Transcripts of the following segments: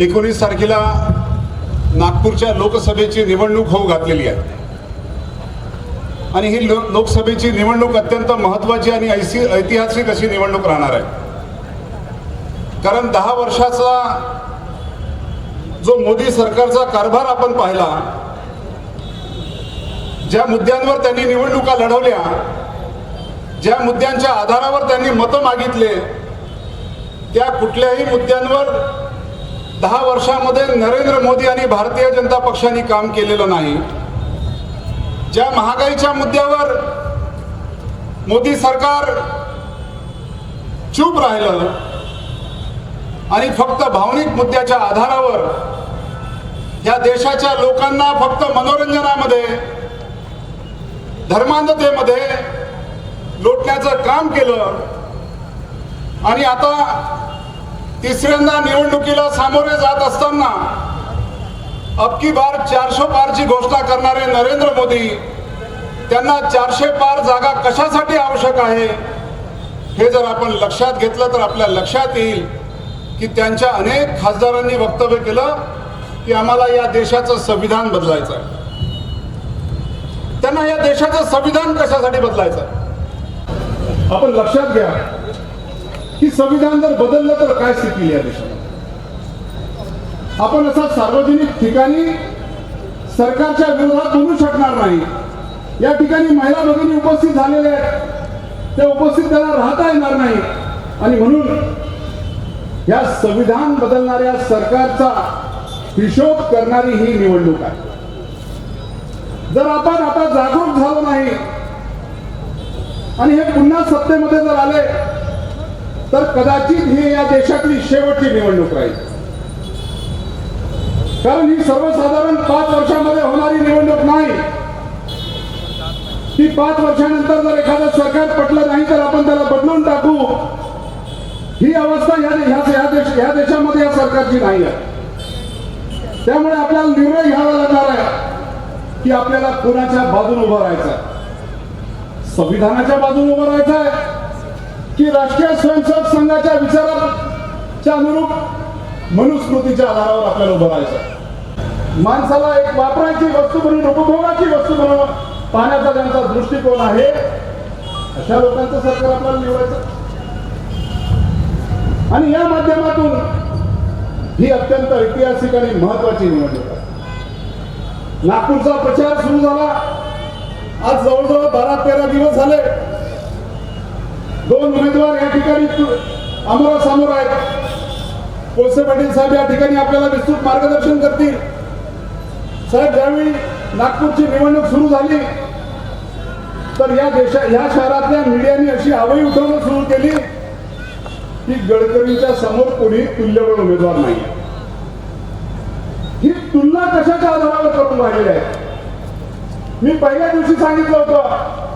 एकोणीस तारखेला नागपूरच्या लोकसभेची निवडणूक होऊ घातलेली आहे. आणि ही लो लोकसभेची निवडणूक अत्यंत महत्त्वाची आणि ऐसी ऐतिहासिक अशी निवडणूक राहणार आहे. कारण दहा वर्षाचा जो मोदी सरकारचा कारभार आपण पाहिला ज्या मुद्द्यांवर त्यांनी निवडणुका लढवल्या ज्या मुद्द्यांच्या आधारावर त्यांनी मतं मागितले त्या कुठल्याही मुद्द्यांवर दहा वर्षामध्ये नरेंद्र मोदी आणि भारतीय जनता पक्षाने काम केलेलं नाही. ज्या महागाईच्या मुद्द्यावर मोदी सरकार चूप राहिलं आणि फक्त भावनिक मुद्द्याच्या आधारावर या देशाच्या लोकांना फक्त मनोरंजनामध्ये धर्मांधतेमध्ये लोटण्याचं काम केलं आणि आता तिसऱ्यांदा निवडणुकीला सामोरे जात असताना अबकी बार चारशे पारची घोषणा करणारे नरेंद्र मोदी त्यांना चारशे पार जागा कशासाठी आवश्यक आहे? हे जर आपण लक्षात घेतलं तर आपल्या लक्षात येईल की त्यांच्या अनेक खासदारांनी वक्तव्य केलं की आम्हाला या देशाचं संविधान बदलायचं आहे. त्यांना या देशाचं संविधान कशासाठी बदलायचं आहे? आपण लक्षात घ्या की संविधान जर बदललं तर काय स्थिती येईल या देशात आपण असा सार्वजनिक ठिकाणी सरकारच्या विरोधात बोलू शकणार नाही. या ठिकाणी महिला भगिनी उपस्थित झालेल्या आहेत. त्या उपस्थित त्याला राहता येणार नाही. आणि म्हणून या संविधान बदलणाऱ्या सरकारचा हिशोब करणारी ही निवडणूक आहे. जर आपण आता जागरूक झालो नाही आणि हे पुन्हा सत्तेमध्ये जर आले तर कदाचित ही या देशातली शेवटची निवडणूक राहील. कारण ही सर्वसाधारण पाच वर्षामध्ये होणारी निवडणूक नाही. ती पाच वर्षानंतर जर एखादं सरकार पटलं नाही तर आपण त्याला बदलून टाकू. ही अवस्था या देश ह्या देशामध्ये या सरकारची नाही आहे. त्यामुळे आपल्याला निर्णय घ्यावा लागणार आहे की आपल्याला कोणाच्या बाजूने उभं राहायचं आहे? संविधानाच्या बाजूने उभं राहायचं आहे? की राष्ट्रीय स्वयंसेवक संघाच्या विचाराच्या अनुरूप मनुस्मृतीच्या आधारावर आपल्याला उभं राहायचं माणसाला एक वापरायची वस्तू म्हणून उपभोगाची वस्तू म्हणून पाहण्याचा त्यांचा दृष्टिकोन आहे. अशा लोकांचं सरकार आपल्याला निवडायचं आणि या माध्यमातून ही अत्यंत ऐतिहासिक आणि महत्वाची निवडणूक आहे. नागपूरचा प्रचार सुरू झाला. आज जवळजवळ बारा तेरा दिवस झाले. दोन उमेदवार या ठिकाणी समोर आहेत कोळसे पाटील साहेब या ठिकाणी आपल्याला विस्तृत मार्गदर्शन करतील. साहेब ज्यावेळी नागपूरची निवडणूक सुरू झाली तर या देशा या शहरातल्या मीडियाने अशी आवई उठवणं सुरू केली की गडकरींच्या समोर कोणी तुल्यबळ उमेदवार नाही ही तुलना कशाच्या आधारावर करून राहिली आहे? मी पहिल्या दिवशी सांगितलं होतं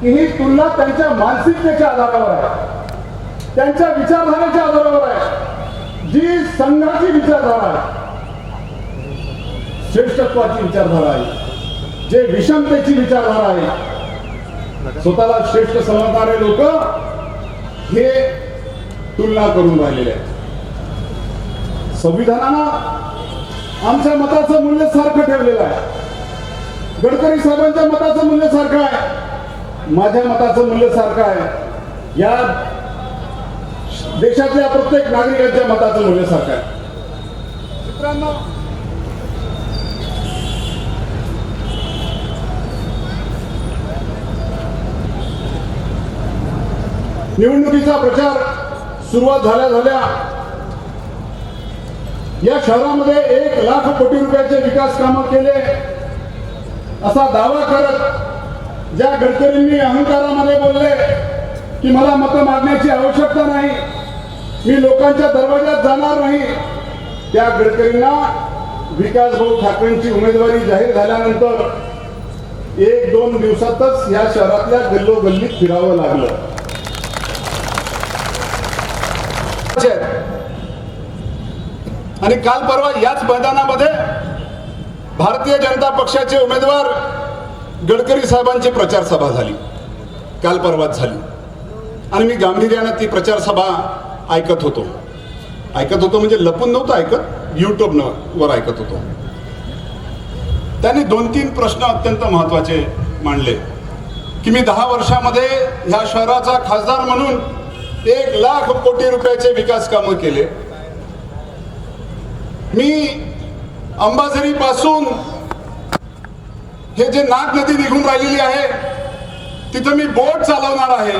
की ही तुलना त्यांच्या मानसिकतेच्या आधारावर आहे. त्यांच्या विचारधारेच्या आधारावर आहे. जी संघाची विचारधारा आहे श्रेष्ठत्वाची विचारधारा आहे जे विषमतेची विचारधारा आहे स्वतःला श्रेष्ठ समजणारे लोक हे तुलना करून राहिलेले आहेत. संविधानानं आमच्या मताचं मूल्य सारखं ठेवलेलं आहे. गडकरी साहेबांच्या मताचं मूल्य सारखं आहे. माझ्या मताचं मूल्य सारखं आहे. या देशातल्या प्रत्येक नागरिकाच्या मताचं मूल्य सारखं आहे. मित्रांनो निवडणुकीचा प्रचार सुरुवात झाल्या झाल्या या शहरामध्ये एक लाख कोटी रुपयाचे विकास कामं केले असा दावा करत ज्या गडकरींनी अहंकारामध्ये बोलले की मला मतं मागण्याची आवश्यकता नाही मी लोकांच्या दरवाज्यात जाणार नाही त्या गडकरींना विकास भाऊ ठाकरेंची उमेदवारी जाहीर झाल्यानंतर एक दोन दिवसातच या शहरातल्या गल्लोगल्लीत फिरावं लागलं. आणि काल परवा याच मैदानामध्ये भारतीय जनता पक्षाचे उमेदवार गडकरी साहेबांची प्रचार सभा झाली. काल परवाच झाली. आणि मी गांभीर्यानं ती प्रचार सभा ऐकत होतो. ऐकत होतो म्हणजे लपून नव्हतं ऐकत युट्यूब वर ऐकत होतो. त्याने दोन तीन प्रश्न अत्यंत महत्त्वाचे मांडले. की मी दहा वर्षामध्ये ह्या शहराचा खासदार म्हणून एक लाख कोटी रुपयाचे विकास कामं केले. मी अंबाझरी पासून हे जे नाग नदी निघून राहिलेली आहे तिथं मी बोट चालवणार आहे.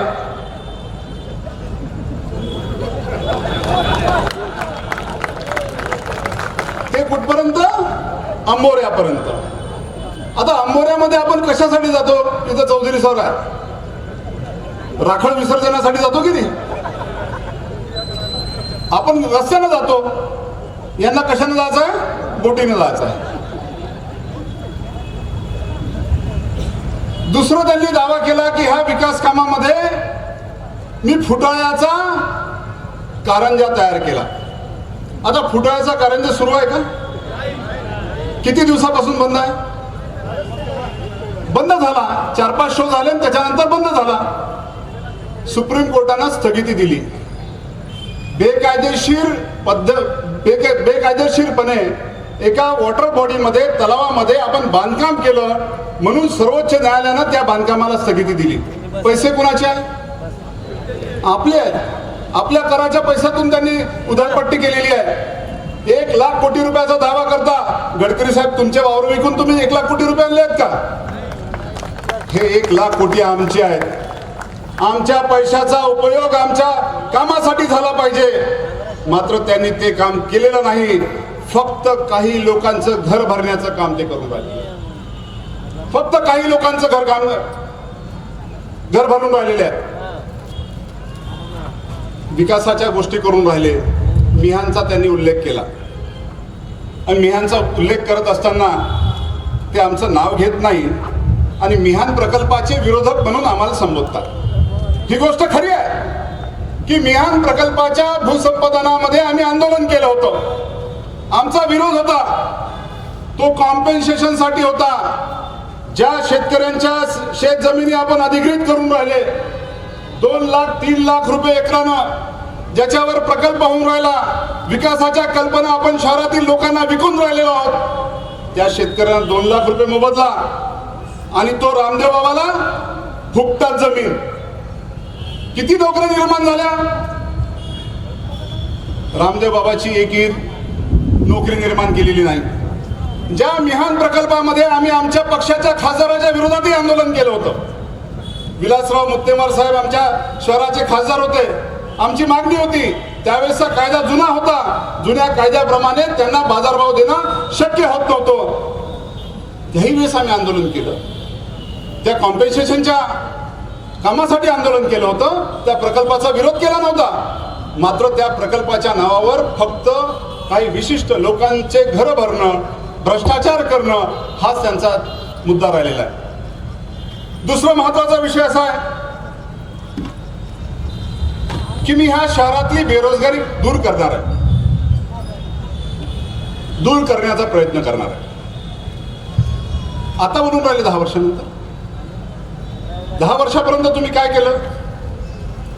ते कुठपर्यंत? अंबोऱ्यापर्यंत. आता अंबोऱ्यामध्ये आपण कशासाठी जातो? तिथं चौधरी सर आहे राखड विसर्जनासाठी जातो की नाही? आपण रस्त्यानं जातो. यांना कशानं जायचं आहे बोटीनं जायचं आहे दुसरं त्यांनी दावा केला की ह्या विकास कामामध्ये मी फुटाळ्याचा कारंजा तयार केला. आता फुटाळ्याचा कारंजा सुरू आहे का? किती दिवसापासून बंद आहे? बंद झाला. चार पाच शो झाले आणि त्याच्यानंतर बंद झाला. सुप्रीम कोर्टानं स्थगिती दिली. बेकायदेशीर पद्धत बेका बेकायदेशीरपणे एका वॉटर बॉडीमध्ये तलावामध्ये आपण बांधकाम केलं म्हणून सर्वोच्च न्यायालयानं त्या बांधकामाला स्थगिती दिली. पैसे कुणाचे आपले आहेत. आपल्या कराच्या पैशातून त्यांनी उधारपट्टी केलेली आहे. एक लाख कोटी रुपयाचा दावा करता गडकरी साहेब तुमचे वावर विकून तुम्ही एक लाख कोटी रुपये आणले आहेत का? हे एक लाख कोटी आमचे आहेत. आमच्या पैशाचा उपयोग आमच्या कामासाठी झाला पाहिजे. मात्र त्यांनी ते काम केलेलं नाही. फक्त काही लोकांचं घर भरण्याचं काम ते करून राहिले. फक्त काही लोकांचं घर काम घर भरून राहिलेले आहेत. विकासाच्या गोष्टी करून राहिले. मिहांचा त्यांनी उल्लेख केला. आणि मिहानचा उल्लेख करत असताना ते आमचं नाव घेत नाही आणि मिहान प्रकल्पाचे विरोधक म्हणून आम्हाला संबोधतात. ही गोष्ट खरी आहे की मिहान प्रकल्पाच्या भूसंपादनामध्ये आम्ही आंदोलन केलं होतं. आमचा विरोध होता. तो कॉम्पेन्सेशनसाठी होता. ज्या शेतकऱ्यांच्या शेत जमिनी आपण अधिकृत करून राहिले. दोन लाख तीन लाख रुपये एकरानं ज्याच्यावर प्रकल्प होऊन राहिला. विकासाच्या कल्पना आपण शहरातील लोकांना विकून राहिलेलो आहोत. त्या शेतकऱ्यांना दोन लाख रुपये मोबदला. आणि तो रामदेव बाबाला फुकटात जमीन. किती नोकऱ्या निर्माण झाल्या? रामदेव बाबाची एकी नोकरी निर्माण केलेली नाही. ज्या मिहान प्रकल्पामध्ये आम्ही आमच्या पक्षाच्या खासदाराच्या विरोधातही आंदोलन केलं होतं. विलासराव मुत्तेमार साहेब आमच्या शहराचे खासदार होते. आमची मागणी होती त्यावेळेसचा कायदा जुना होता. जुन्या कायद्याप्रमाणे त्यांना बाजारभाव देणं शक्य होत नव्हतं. त्याही वेळेस आम्ही आंदोलन केलं. त्या कॉम्पेन्सेशनच्या कामासाठी आंदोलन केलं होतं. त्या प्रकल्पाचा विरोध केला नव्हता. मात्र त्या प्रकल्पाच्या नावावर फक्त काही विशिष्ट लोकांचे घर भरणं भ्रष्टाचार करणं हाच त्यांचा मुद्दा राहिलेला आहे. दुसरा महत्त्वाचा विषय असा आहे की मी ह्या शहरातली बेरोजगारी दूर करणार आहे. दूर करण्याचा प्रयत्न करणार आहे. आता म्हणून राहिले दहा वर्षानंतर. दहा वर्षापर्यंत तुम्ही काय केलं?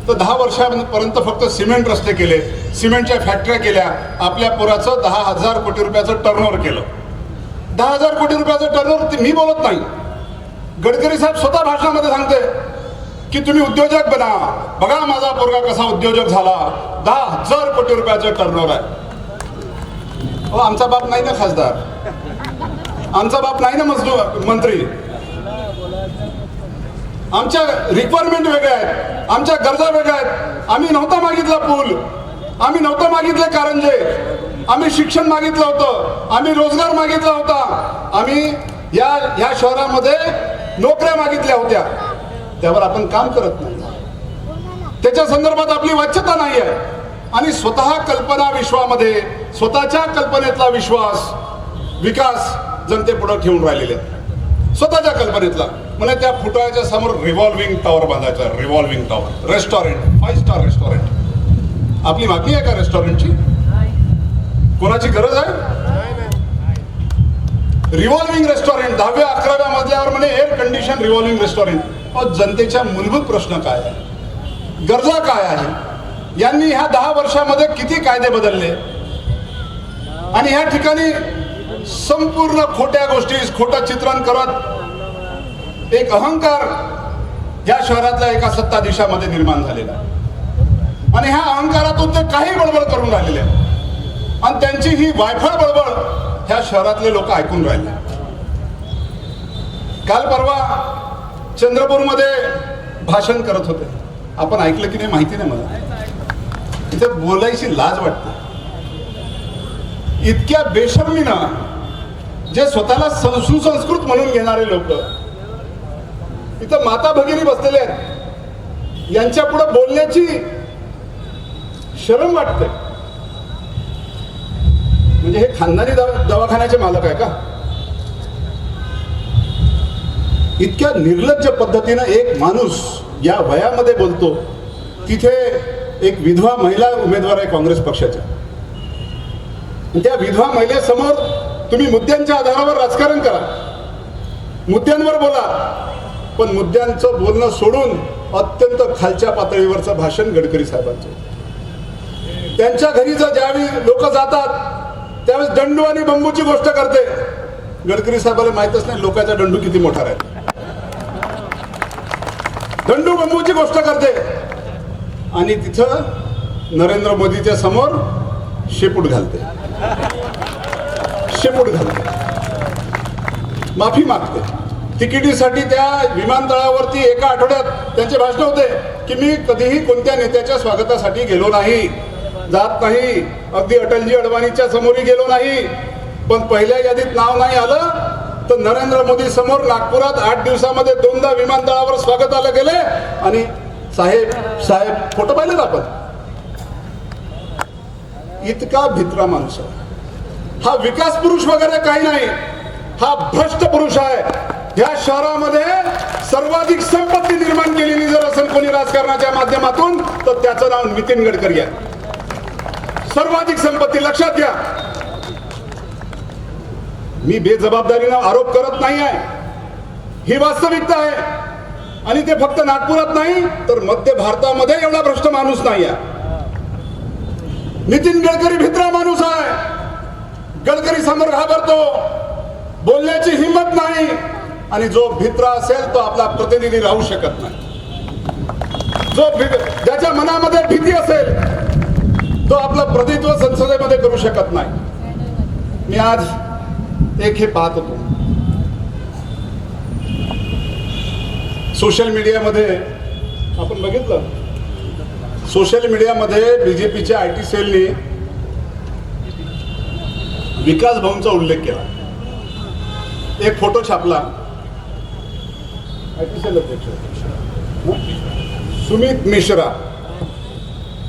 तर दहा वर्षापर्यंत फक्त सिमेंट रस्ते केले. सिमेंटच्या फॅक्टऱ्या केल्या आपल्या पुराचं दहा हजार कोटी रुपयाचं टर्नओव्हर केलं. दहा हजार कोटी रुपयाचं टर्नओव्हर मी बोलत नाही. गडकरी साहेब स्वतः भाषणामध्ये सांगते की तुम्ही उद्योजक बना. बघा माझा पोरगा कसा उद्योजक झाला. दहा हजार कोटी रुपयाचं टर्नओव्हर आहे. हो आमचा बाप नाही ना खासदार. आमचा बाप नाही ना मजदूर मंत्री. आमच्या रिक्वायरमेंट वेगळ्या आहेत. आमच्या गरजा वेगळ्या आहेत. आम्ही नव्हता मागितला पूल. आम्ही नव्हतं मागितलं कारंजे आम्ही शिक्षण मागितलं होतं. आम्ही रोजगार मागितला होता. आम्ही या या शहरामध्ये नोकऱ्या मागितल्या होत्या. त्यावर आपण काम करत नाही. त्याच्या संदर्भात आपली वाच्यता नाही आहे आणि स्वतः कल्पना विश्वामध्ये स्वतःच्या कल्पनेतला विश्वास विकास जनतेपुढे ठेवून राहिलेले आहेत. स्वतःच्या कल्पनेतला. म्हणजे त्या फुटाळ्याच्या समोर रिव्हॉल्विंग टॉवर बांधायचा. Revolving tower restaurant five star restaurant आपली मागणी आहे का रेस्टॉरंटची कोणाची गरज आहे? रिव्हॉल्विंग रेस्टॉरंट दहाव्या अकराव्या मजल्यावर म्हणे एअर कंडिशन रिव्हॉल्विंग रेस्टॉरंट जनतेच्या मूलभूत प्रश्न काय आहे? गरजा काय आहे? यांनी ह्या दहा वर्षामध्ये किती कायदे बदलले? आणि ह्या ठिकाणी संपूर्ण खोट्या गोष्टी खोटं चित्रण करत एक अहंकार या शहरातल्या एका सत्ताधीशामध्ये निर्माण झालेला आहे. आणि ह्या अहंकारातून ते काही बळबळ करून राहिलेले आणि त्यांची ही वायफळ बळबळ ह्या शहरातले लोक ऐकून राहिले. काल परवा चंद्रपूरमध्ये भाषण करत होते. आपण ऐकलं की नाही माहिती नाही मला. इथे बोलायची लाज वाटते. इतक्या बेशर्मीनं जे स्वतःला सं- सुसंस्कृत म्हणून घेणारे लोक इथं माता भगिनी बसलेले आहेत. यांच्या पुढे बोलण्याची शरम वाटते म्हणजे हे खानदानी दवा दवाखान्याचे मालक आहे का? इतक्या निर्लज्ज पद्धतीनं एक माणूस या वयामध्ये बोलतो तिथे एक विधवा महिला उमेदवार आहे काँग्रेस पक्षाच्या. त्या विधवा महिलेसमोर तुम्ही मुद्द्यांच्या आधारावर राजकारण करा. मुद्द्यांवर बोला पण मुद्द्यांचं बोलणं सोडून अत्यंत खालच्या पातळीवरचं भाषण गडकरी साहेबांचं त्यांच्या घरी जर ज्यावेळी लोक जातात त्यावेळेस दंडू आणि बंबूची गोष्ट करते. गडकरी साहेबाला माहीतच नाही लोकांचा दंडू किती मोठा आहे दंडू बंबूची गोष्ट करते. आणि तिथं नरेंद्र मोदीच्या समोर शेपूट घालते. शेपूट घालते. माफी मागते. तिकिटीसाठी त्या विमानतळावरती एका आठवड्यात त्यांचे भाषण होते की मी कधीही कोणत्या नेत्याच्या स्वागतासाठी गेलो नाही. जात नाही. अगदी अटलजी अडवाणीच्या समोरही गेलो नाही. पण पहिल्या यादीत नाव नाही आलं तर नरेंद्र मोदी समोर नागपुरात आठ दिवसामध्ये दोनदा विमानतळावर स्वागत आलं गेले. आणि साहेब साहेब फोटो पाहिलेत आपण? इतका भित्रा माणूस हा विकास पुरुष वगैरे काही नाही. हा भ्रष्ट पुरुष आहे. या शहरामध्ये सर्वाधिक संपत्ती निर्माण केलेली जर असेल कोणी राजकारणाच्या माध्यमातून तर त्याचं नाव नितीन गडकरी आहे. सर्वाधिक संपत्ती लक्षात घ्या. मी बेजबाबदारीनं आरोप करत नाही आहे. ही वास्तविकता आहे. आणि ते फक्त नागपुरात नाही तर मध्य भारतामध्ये एवढा भ्रष्ट माणूस नाही आहे. नितीन गडकरी भित्रा माणूस आहे. गडकरी समोर घाबरतो. बोलण्याची हिंमत नाही. आणि जो भित्रा असेल तो आपला प्रतिनिधी राहू शकत नाही. जो भी- ज्याच्या मनामध्ये भीती असेल तो आपलं प्रतित्व संसदेमध्ये करू शकत नाही. मी आज एक हे पाहत होतो. सोशल मीडियामध्ये आपण बघितलं. सोशल मीडियामध्ये बीजेपीच्या आय टी सेलनी विकास भाऊंचा उल्लेख केला. एक फोटो छापला. आय टी सेल अध्यक्ष. सुमित मिश्रा.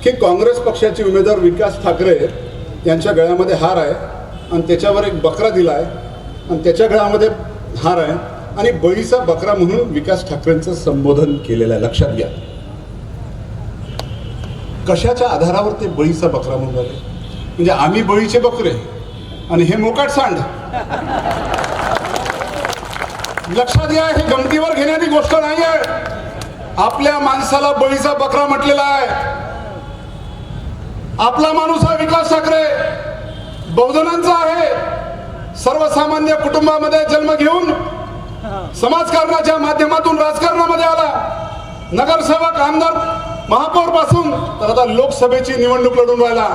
की काँग्रेस पक्षाचे उमेदवार विकास ठाकरे यांच्या गळ्यामध्ये हार आहे आणि त्याच्यावर एक बकरा दिला आहे आणि त्याच्या गळ्यामध्ये हार आहे आणि बळीचा बकरा म्हणून विकास ठाकरेंचं संबोधन केलेलं आहे. लक्षात घ्या. कशाच्या आधारावर ते बळीचा बकरा म्हणून आले म्हणजे आम्ही बळीचे बकरे आणि हे मोकाट सांड. लक्षात घ्या हे गमतीवर घेण्याची गोष्ट नाही आहे आपल्या माणसाला बळीचा बकरा म्हटलेला आहे. आपला माणूस हा विकास ठाकरे. बहुजनांचा आहे. सर्वसामान्य कुटुंबामध्ये जन्म घेऊन समाजकारणाच्या माध्यमातून राजकारणामध्ये आला. नगरसेवक आमदार महापौरपासून तर आता लोकसभेची निवडणूक लढून राहिला.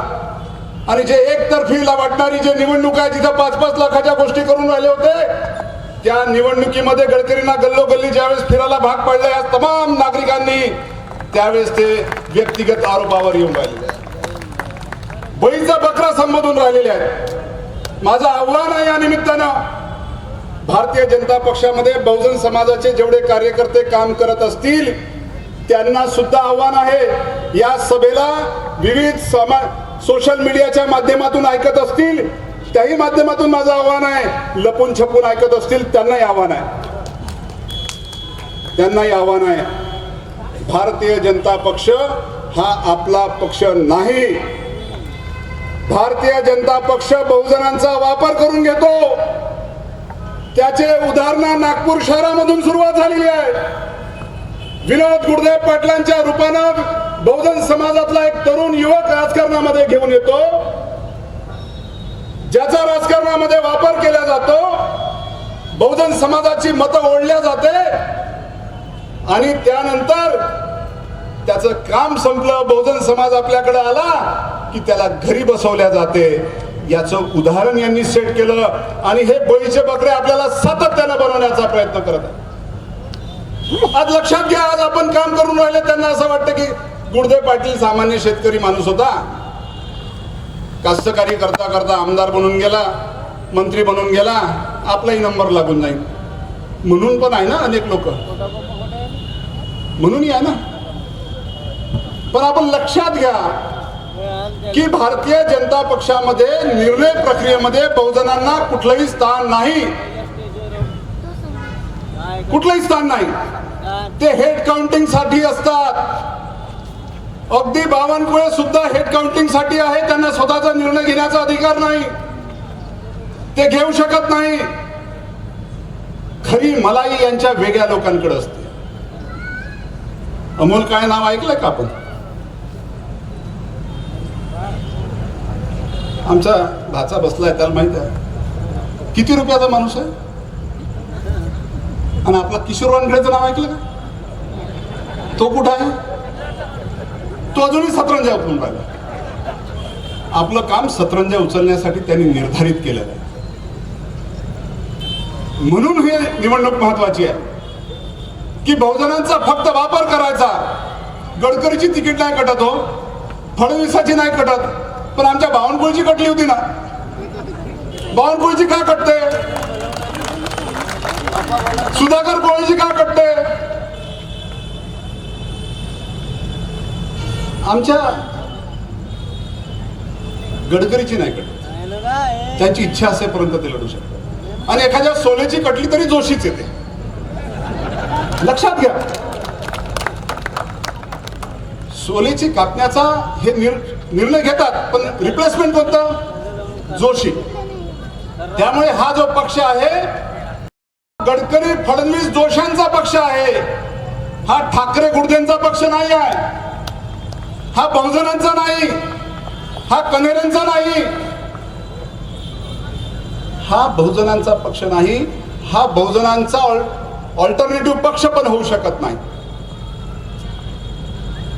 आणि जे एकतर्फीला वाटणारी जे निवडणूक आहे जिथं पाच पाच लाखाच्या गोष्टी करून राहिले होते त्या निवडणुकीमध्ये गडकरींना गल्लोगल्ली ज्यावेळेस फिरायला भाग पडले या तमाम नागरिकांनी त्यावेळेस ते व्यक्तिगत आरोपावर येऊन राहिले. बळीचा बकरा संबोधून राहिलेले आहेत. माझं आव्हान आहे या निमित्तानं भारतीय जनता पक्षामध्ये बहुजन समाजाचे जेवढे कार्यकर्ते काम करत असतील त्यांना सुद्धा आव्हान आहे या सभेला विविध समा सोशल मीडियाच्या माध्यमातून ऐकत असतील त्याही माध्यमातून माझं आव्हान आहे. लपून छपून ऐकत असतील त्यांनाही आव्हान आहे. त्यांनाही आव्हान आहे. भारतीय जनता पक्ष हा आपला पक्ष नाही. भारतीय जनता पक्ष बहुजनांचा वापर करून घेतो. त्याचे उदाहरण नागपूर शहरामधून सुरुवात झालेली आहे. विनोद गुरुदेव पाटलांच्या रूपानं बहुजन समाजातला एक तरुण युवक राजकारणामध्ये घेऊन येतो. ज्याचा राजकारणामध्ये वापर केला जातो बहुजन समाजाची मतं ओढल्या जाते. आणि त्यानंतर त्याचं काम संपलं बहुजन समाज आपल्याकडे आला की त्याला घरी बसवल्या जाते. याचं उदाहरण यांनी सेट केलं आणि हे बळीचे बकरे आपल्याला सातत्यानं बनवण्याचा प्रयत्न करत आहे आज लक्षात घ्या आज आपण काम करून राहिले त्यांना असं वाटतं की गुडदे पाटील सामान्य शेतकरी माणूस होता. कास्तकारी करता करता आमदार बनून गेला मंत्री बनून गेला आपलाही नंबर लागून जाईल. म्हणून पण आहे ना अनेक लोक. म्हणूनही आहे ना. पण आपण लक्षात घ्या की भारतीय जनता पक्षामध्ये निर्णय प्रक्रियेमध्ये बहुजनांना कुठलंही स्थान नाही. कुठलंही स्थान नाही. ते हेड काउंटिंगसाठी असतात. अगदी बावनकुळे सुद्धा हेड काउंटिंगसाठी आहे. त्यांना स्वतःचा निर्णय घेण्याचा अधिकार नाही. ते घेऊ शकत नाही. खरी मलाई यांच्या वेगळ्या लोकांकडे असते. अमोल काय नाव ऐकलंय का आपण? आमचा भाचा बसला आहे त्याला माहीत आहे. किती रुपयाचा माणूस आहे? आणि आपला किशोर वानखेडेचं नाव ऐकलं का? तो कुठं आहे? तो अजूनही सतरंजा उचलून राहिला. आपलं काम सतरंजा उचलण्यासाठी त्यांनी निर्धारित केलेलं आहे. म्हणून हे निवडणूक महत्वाची आहे. की बहुजनांचा फक्त वापर करायचा. गडकरीची तिकीट नाही कटत हो. फडणवीसाची नाही कटत. पण आमच्या बावनकुळची कटली होती ना. बावनकुळची का कटते? सुधाकर कोळीची का कटते? आमच्या गडकरीची नाही कटत. त्यांची इच्छा असेपर्यंत ते लढू शकतात. आणि एखाद्या सोनेची कटली तरी जोशीच येते. लक्षात घ्या. सोलेची कापण्याचा हे निर्णय निर्णय घेतात पण रिप्लेसमेंट कोणतं? जोशी. त्यामुळे हा जो पक्ष आहे गडकरी फडणवीस जोशांचा पक्ष आहे. हा ठाकरे गुडदेंचा पक्ष नाही आहे. हा बहुजनांचा नाही. हा कनेऱ्यांचा नाही. हा बहुजनांचा पक्ष नाही. हा बहुजनांचा ऑल्टरनेटिव्ह पक्ष पण होऊ शकत नाही.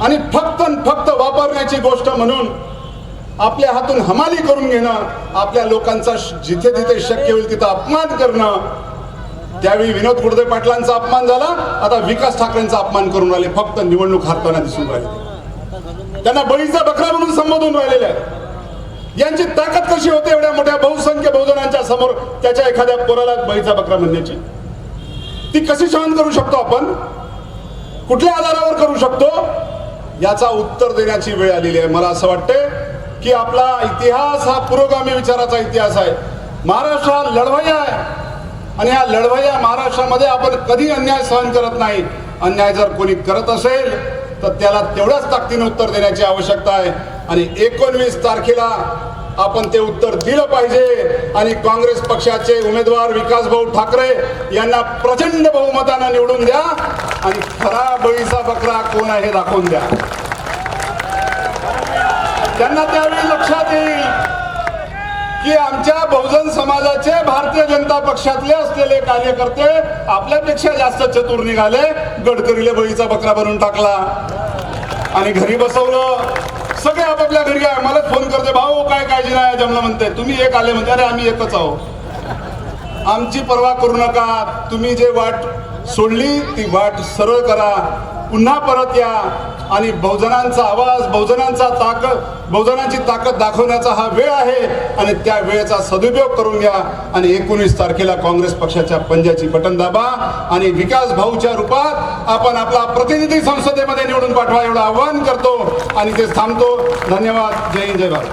आणि फक्त फक्त महत्वाची गोष्ट म्हणून आपल्या हातून हमाली करून घेणं आपल्या लोकांचा जिथे तिथे शक्य होईल तिथं अपमान करणं त्यावेळी विनोद गुडदे पाटलांचा अपमान झाला आता विकास ठाकरेंचा अपमान करून राहिले फक्त निवडणूक हारताना दिसून राहिले. त्यांना बळीचा बकरा म्हणून संबोधून राहिलेले आहे यांची ताकद कशी होते एवढ्या मोठ्या बहुसंख्य बहुजनांच्या समोर त्याच्या एखाद्या पोराला बळीचा बकरा म्हणण्याची? ती कशी सहन करू शकतो आपण? कुठल्या आधारावर करू शकतो? याचा उत्तर देण्याची वेळ आलेली आहे. मला असं वाटतं की आपला इतिहास हा पुरोगामी विचाराचा इतिहास आहे. महाराष्ट्र हा लढवय्या आहे. आणि ह्या लढवय्या महाराष्ट्रामध्ये आपण कधी अन्याय सहन करत नाही. अन्याय जर कोणी करत असेल तर त्याला तेवढ्याच ताकदीने उत्तर देण्याची आवश्यकता आहे. आणि एकोणवीस तारखेला आपण ते उत्तर दिलं पाहिजे. आणि काँग्रेस पक्षाचे उमेदवार विकास भाऊ ठाकरे यांना प्रचंड बहुमतानं निवडून द्या. आणि खरा बळीचा बकरा कोण आहे हे दाखवून द्या. त्यांना त्यावेळी लक्षात येईल की आमच्या बहुजन समाजाचे भारतीय जनता पक्षातले असलेले कार्यकर्ते आपल्यापेक्षा जास्त चतुर निघाले. गडकरीले बळीचा बकरा बनवून टाकला. आणि घरी बसवलं. सगळे आपापल्या घरी आहे मला फोन करते भाऊ काय काळजी नाही जमलं म्हणते तुम्ही एक आले म्हणते अरे आम्ही एकच आहो. आमची पर्वा करू नका. तुम्ही जे वाट सोडली ती वाट सरळ करा. पुन्हा परत या. आणि बहुजनांचा आवाज बहुजनांचा ताकद बहुजनांची ताकद दाखवण्याचा हा वेळ आहे. आणि त्या वेळेचा सदुपयोग करून घ्या. आणि एकोणीस तारखेला काँग्रेस पक्षाच्या पंजाची बटन दाबा. आणि विकास भाऊच्या रूपात आपण आपला प्रतिनिधी संसदेमध्ये निवडून पाठवा एवढं आवाहन करतो. आणि ते थांबतो. धन्यवाद. जय हिंद जय भारत.